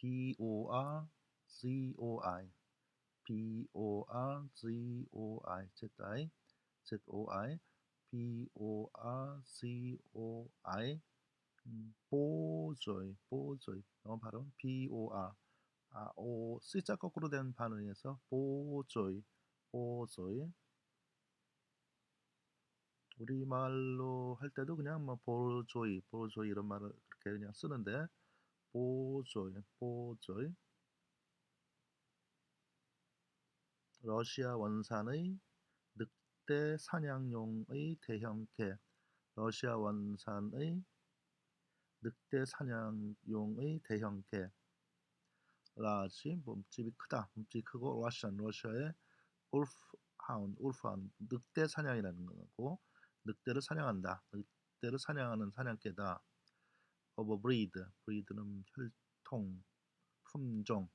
B O R Z O I. B O R Z O I. Z I. Z O I. B O R Z O I. 음, 보조이 보조이 영어 발음 B O R. 아, 오 C자 거꾸로 된 발음에서 보조이 보조이 우리말로 할 때도 그냥 뭐 보조이 보조이 이런 말을 그렇게 그냥 쓰는데 보조이 보조이 러시아 원산의 늑대 사냥용의 대형개 러시아 원산의 늑대 사냥용의 대형개 라지 몸집이 크다. 몸집이 크고 러시안 러시아의 울프 하운 울프하운 늑대 사냥이라는 거고 늑대를 사냥한다. 늑대를 사냥하는 사냥개다 of breed breed는 혈통 품종.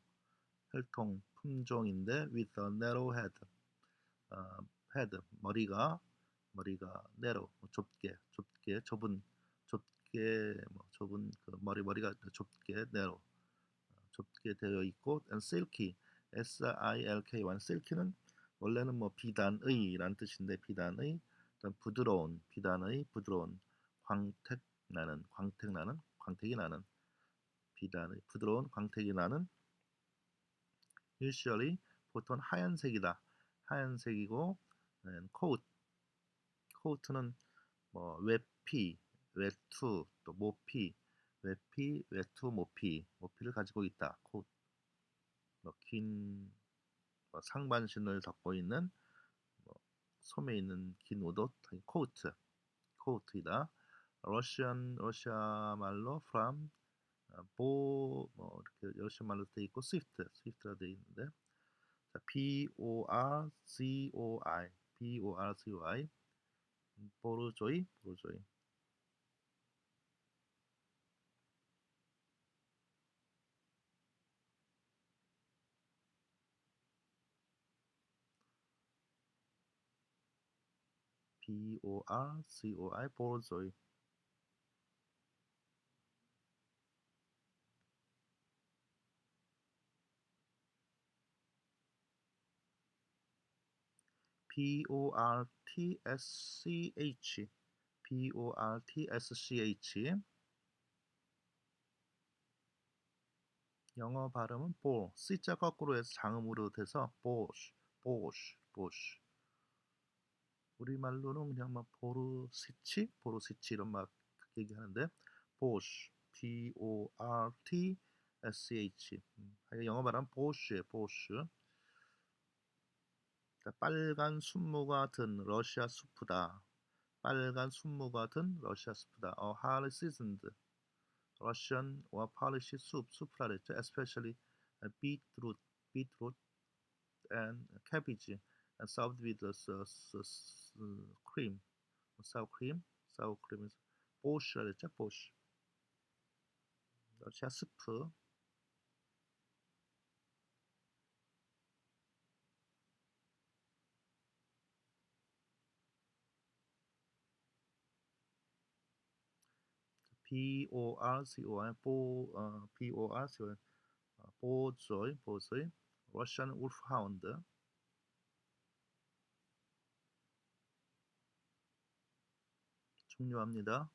혈통 품종인데 with a narrow head. 어, head. 머리가 머리가 narrow. 뭐 좁게 좁게 좁은 좁게 뭐 좁은 그 머리 머리가 좁게 narrow. 어, 좁게 되어 있고 and silky. S I L K y. silky는 원래는 뭐 비단의란 뜻인데 비단의 부드러운 비단의 부드러운 광택 나는 광택 나는 광택이 나는 비단의 부드러운 광택이 나는 usually 보통 하얀색이다. 하얀색이고 코트 코트는 뭐 외피, 외투, 또 모피, 외피, 외투, 모피, 모피를 가지고 있다. 코트 뭐긴 뭐 상반신을 덮고 있는 뭐 소매 있는 긴 옷옷 코트 코트이다. 러시안 러시아 말로 from 보 뭐 이렇게 러시아 말로 돼 있고 스위프트 스위프트가 돼 있는데 자, B O R Z O I B O R Z O I 보르조이 보르조이. B O R Z O I 보르조이 B O R T S C H. B O R T S C H. 영어 발음은 볼 C자 거꾸로 해서 장음으로 돼서 보쉬 보쉬 보쉬 우리말로는 그냥 막 보르시치? 보르시치 이런 막 얘기하는데 보쉬 B O R T S C H. 음, 영어 발음 보쉬 보쉬 빨간 순무가 든 러시아 수프다. 빨간 순무가 든 러시아 수프다. 어, highly seasoned Russian or Polish soup, 수프라 그랬죠. Especially beetroot, beetroot and cabbage and served with cream, sour cream, sour cream. 보쉬라 그랬죠. 보쉬. 러시아 스프. B O R C O I 보 어, B O R C O I 어, 보조이 보조이 러시안 울프하운드 종료합니다.